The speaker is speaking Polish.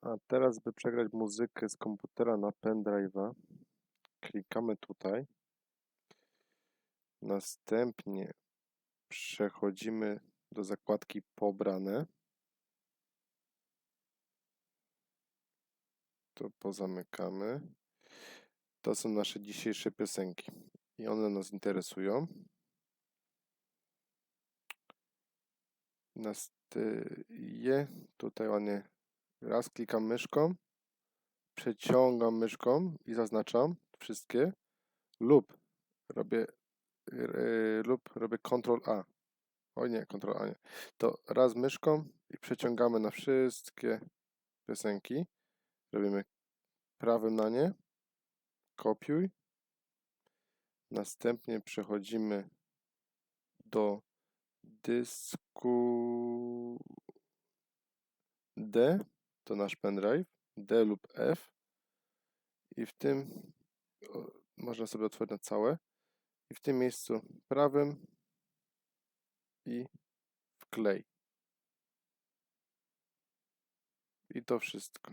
A teraz, by przegrać muzykę z komputera na pendrive'a, klikamy tutaj. Następnie przechodzimy do zakładki pobrane. To pozamykamy. To są nasze dzisiejsze piosenki i one nas interesują. Nas je tutaj ładnie raz klikam myszką, przeciągam myszką i zaznaczam wszystkie lub robię yy, lub robię Ctrl A. O nie, Ctrl A nie. To raz myszką i przeciągamy na wszystkie piosenki. Robimy prawym na nie. Kopiuj. Następnie przechodzimy do dysku D, to nasz pendrive, D lub F i w tym można sobie otworzyć na całe i w tym miejscu prawym i wklej. I to wszystko.